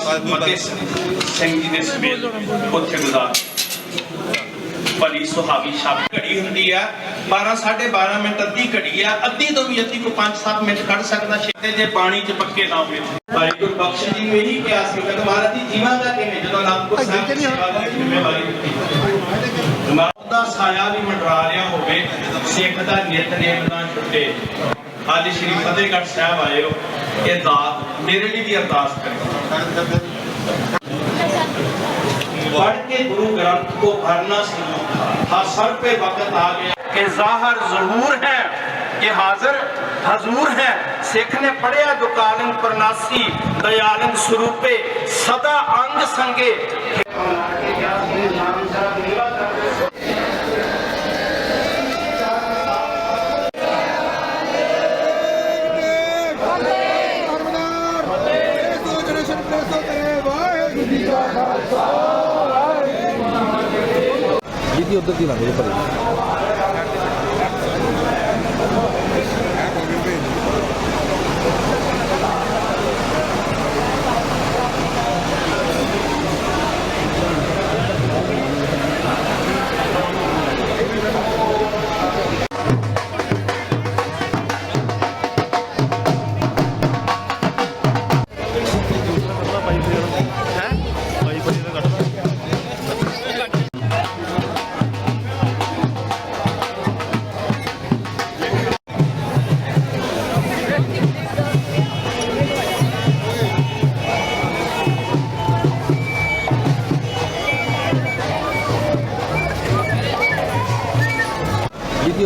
ਮਤੇ ਸਿੰਘ ਜੀ ਦੇ ਸਵੇਲ ਉੱਥੇ ਗੁਜ਼ਾਰ ਬੜੀ ਸੁਹਾਵੀ ਸ਼ਬ ਘੜੀ ਹੁੰਦੀ ਆ 12 12.5 ਮਿੰਟ ਅੱਧੀ ਘੜੀ ਆ ਅੱਧੀ ਤੋਂ ਵੀ ਅੱਧੀ ਕੋ 5-7 ਮਿੰਟ ਕੱਢ ਸਕਦਾ ਛੇਤੇ ਜੇ ਪਾਣੀ 'ਚ ਪੱਕੇ ਨਾ ਹੋਵੇ। ਭਾਈ ਗੁਰਬਖਸ਼ ਜੀ ਨੂੰ ਇਹੀ ਕਿਹਾ ਸੀ ਕਿ ਮਹਾਰਾਜ ਜੀ ਜੀਵਾਂ ਦਾ ਕਿਵੇਂ? ਜਦੋਂ ਅਨੰਦਪੁਰ ਸਾਹਿਬ ਦੀ ਦੀ ਜ਼ਿੰਮੇਵਾਰੀ ਦਿੱਤੀ। ਦਾ ਸਾਇਆ ਵੀ ਮੰਡਰਾ ਰਿਹਾ ਹੋਵੇ ਸਿੱਖ ਦਾ ਨਿਤਨੇਮ ਨਾ ਛੁੱਟੇ। ਅੱਜ ਸ਼੍ਰੀ ਫਤਿਹਗੜ੍ਹ ਸਾਹਿਬ ਆਏ ਹੋ ਇਹ ਦਾਤ ਮੇਰੇ ਲਈ ਵੀ ਅਰਦਾਸ ਕਰੇ पढ़ के गुरु ग्रंथ को भरना सीखो हाँ सर पे वक्त आ गया कि जाहर जहूर है कि हाजिर हजूर है सिख ने पढ़िया जो कालिंग प्रनासी दयालिंग स्वरूपे सदा अंग संगे ਜਿਹਦੀ ਉਧਰ ਦੀ ਲੰਘ ਜੇ ਭਾਈ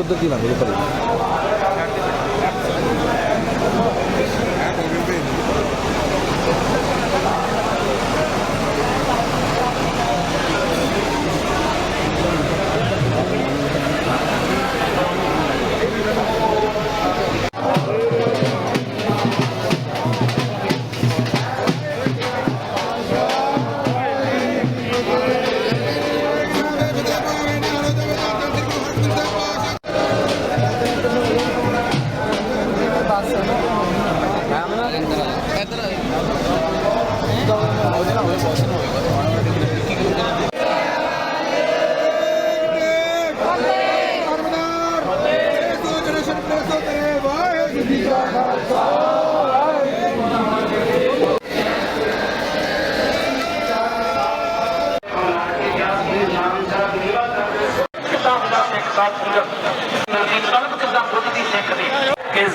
ਜਿਹਦੀ ਉਧਰ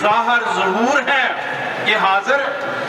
जाहर जहूर है कि हाजिर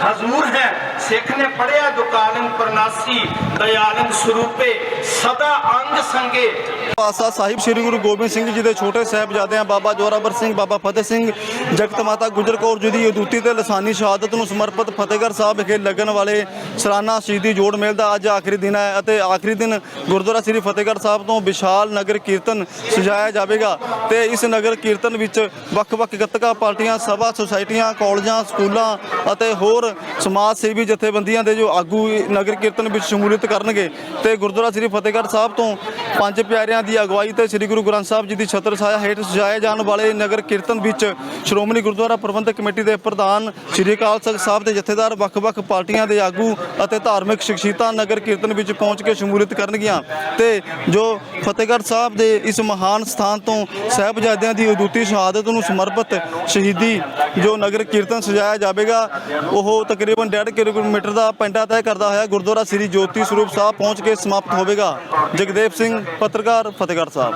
हजूर है। ਸਿੱਖ ਨੇ ਪੜਿਆ ਦੁਕਾਲੰ ਪਰਨਾਸੀ ਦਇਆਲੰ ਸਰੂਪੇ, ਸਦਾ ਅੰਗ ਸੰਗੇ। ਪਾਸਾ ਸਾਹਿਬ ਸ੍ਰੀ ਗੁਰੂ ਗੋਬਿੰਦ ਸਿੰਘ ਜੀ ਦੇ ਛੋਟੇ ਸਹਿਬਜ਼ਾਦਿਆਂ ਬਾਬਾ ਜੋਰਾਵਰ ਸਿੰਘ, ਬਾਬਾ ਫਤਿਹ ਸਿੰਘ, ਜਗਤ ਮਾਤਾ ਗੁਜਰ ਕੌਰ ਜੀ ਦੀ ਅਦੁੱਤੀ ਤੇ ਲਸਾਨੀ ਸ਼ਹਾਦਤ ਨੂੰ ਸਮਰਪਿਤ ਫਤਿਹਗੜ੍ਹ ਸਾਹਿਬ ਵਿਖੇ ਲੱਗਣ ਵਾਲੇ ਸਲਾਨਾ ਸ਼ਹੀਦੀ ਜੋੜ ਮੇਲ ਦਾ ਅੱਜ ਆਖਰੀ ਦਿਨ ਹੈ ਅਤੇ ਆਖਰੀ ਦਿਨ ਗੁਰਦੁਆਰਾ ਸ੍ਰੀ ਫਤਿਹਗੜ੍ਹ ਸਾਹਿਬ ਤੋਂ ਵਿਸ਼ਾਲ ਨਗਰ ਕੀਰਤਨ ਸਜਾਇਆ ਜਾਵੇਗਾ ਤੇ ਇਸ ਨਗਰ ਕੀਰਤਨ ਵਿੱਚ ਵੱਖ-ਵੱਖ ਗੱਤਕਾ ਪਾਰਟੀਆਂ, ਸਭਾ, ਸੁਸਾਇਟੀਆਂ, ਕਾਲਜਾਂ, ਸਕੂਲਾਂ ਅਤੇ ਹੋਰ ਸਮਾਜ ਸੇਵੀ ਜਥੇਬੰਦੀਆਂ ਦੇ ਜੋ ਆਗੂ ਨਗਰ ਕੀਰਤਨ ਵਿੱਚ ਸ਼ਮੂਲੀਅਤ ਕਰਨਗੇ ਤੇ ਗੁਰਦੁਆਰਾ ਸ੍ਰੀ ਫਤਿਹਗੜ੍ਹ ਸਾਹਿਬ ਤੋਂ ਪੰਜ ਪਿਆਰਿਆਂ ਦੀ ਅਗਵਾਈ ਤੇ ਸ੍ਰੀ ਗੁਰੂ ਗ੍ਰੰਥ ਸਾਹਿਬ ਜੀ ਦੀ ਛਤਰ ਛਾਇਆ ਹੇਠ ਸਜਾਏ ਜਾਣ ਵਾਲੇ ਨਗਰ ਕੀਰਤਨ ਵਿੱਚ ਸ਼੍ਰੋਮਣੀ ਗੁਰਦੁਆਰਾ ਪ੍ਰਬੰਧਕ ਕਮੇਟੀ ਦੇ ਪ੍ਰਧਾਨ ਸ੍ਰੀ ਅਕਾਲ ਤਖਤ ਸਾਹਿਬ ਦੇ ਜਥੇਦਾਰ ਵੱਖ-ਵੱਖ ਪਾਰਟੀਆਂ ਦੇ ਆਗੂ ਅਤੇ ਧਾਰਮਿਕ ਸ਼ਖਸੀਅਤਾਂ ਨਗਰ ਕੀਰਤਨ ਵਿੱਚ ਪਹੁੰਚ ਕੇ ਸ਼ਮੂਲੀਅਤ ਕਰਨਗੀਆਂ ਤੇ ਜੋ ਫਤਿਹਗੜ੍ਹ ਸਾਹਿਬ ਦੇ ਇਸ ਮਹਾਨ ਸਥਾਨ ਤੋਂ ਸਾਹਿਬਜ਼ਾਦਿਆਂ ਦੀ ਉਦੂਤੀ ਸ਼ਹਾਦਤ ਨੂੰ ਸਮਰਪਿਤ ਸ਼ਹੀਦੀ ਜੋ ਨਗਰ ਕੀਰਤਨ ਸਜਾਇਆ ਜਾਵੇਗਾ ਉਹ ਤਕਰੀਬਨ 1.5 ਕਿਲੋਮੀਟਰ ਦਾ ਪੈਂਡਾ ਤੈਅ ਕਰਦਾ ਹੋਇਆ ਗੁਰਦੁਆਰਾ ਸ੍ਰੀ ਜੋਤੀ ਸਰੂਪ ਸਾਹਿਬ ਪਹੁੰਚ ਕੇ ਸਮਾਪਤ ਹੋਵੇਗਾ। ਜਗਦੇਵ ਸਿੰਘ ਪੱਤਰਕਾਰ ਫਤਿਹਗੜ੍ਹ ਸਾਹਿਬ।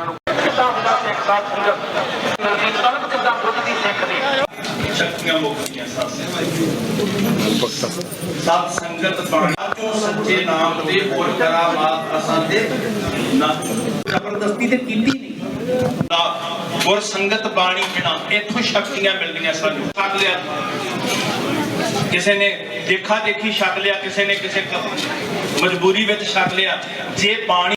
ਸ਼ਕਤੀਆਂ ਮੁਕਤੀਆਂ ਸਤ ਸੰਗਤ ਬਾਣਾ ਤੋਂ ਸੱਚੇ ਨਾਮ ਦੇ ਹੋਰ ਕਰਾਮਾਤ ਅਸਾਂ ਦੇ ਨਾ। ਜ਼ਬਰਦਸਤੀ ਤੇ ਕੀਤੀ ਨਹੀਂ ਗੁਰ ਸੰਗਤ ਬਾਣੀ ਬਿਨਾ ਇੱਥੋਂ ਸ਼ਕਤੀਆਂ ਮਿਲਦੀਆਂ ਸਾਨੂੰ। ਛਕ ਲਿਆ। ਕਿਸੇ ਨੇ ਦੇਖਾ ਦੇਖੀ ਛਕ ਲਿਆ, ਕਿਸੇ ਨੇ ਕਿਸੇ ਮਜਬੂਰੀ ਵਿੱਚ ਛਕ ਲਿਆ। ਜੇ ਬਾਣੀ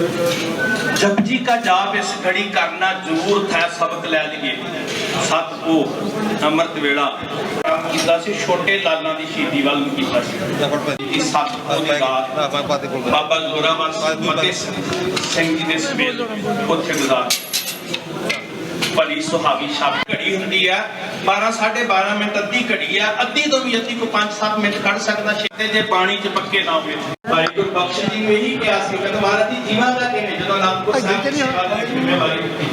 ਜਪਜੀ का ਜਾਪ ਇਸ ਘੜੀ ਕਰਨਾ ਜ਼ਰੂਰ ਹੈ ਸਬਕ ਲੈ ਲਈਏ। ਸਤ ਕੋ ਅੰਮ੍ਰਿਤ ਵੇਲਾ। ਕੰਮ ਕੀਤਾ ਸੀ ਛੋਟੇ ਲਾਲਾਂ ਦੀ ਸ਼ਹੀਦੀ ਵੱਲ ਨੂੰ ਕੀਤਾ ਸੀ। ਇਹ ਸਤ ਕੋ ਦੀ ਰਾਤ ਬਾਬਾ ਜ਼ੋਰਾਵਰ ਮਤੇ ਸਿੰਘ ਜੀ ਦੇ ਸਵੇਲ ਉੱਥੇ ਗੁਜ਼ਾਰ। ਭਲੀ ਸੁਹਾਵੀ ਸ਼ਬ ਘੜੀ ਹੁੰਦੀ ਆ। 12 12.5 ਮਿੰਟ ਅੱਧੀ ਘੜੀ ਆ। ਅੱਧੀ ਤੋਂ ਵੀ ਅੱਧੀ ਕੋ 5-7 ਮਿੰਟ ਕੱਢ ਸਕਦਾ ਛੇਤੇ ਜੇ ਪਾਣੀ ਚ ਪੱਕੇ ਨਾ ਹੋਵੇ ਭਾਈ ਗੁਰਬਖਸ਼ ਜੀ ਨੂੰ ਇਹੀ ਕਿਹਾ ਸੀ ਕਿ ਤੁਹਾਡੀ ਜੀਵਾਂ ਦਾ ਕਿਵੇਂ? ਜਦੋਂ ਨਾਮਪੁਰ ਸਾਹਿਬ ਦੀ ਸੇਵਾ ਦੀ ਜ਼ਿੰਮੇਵਾਰੀ ਦਿੱਤੀ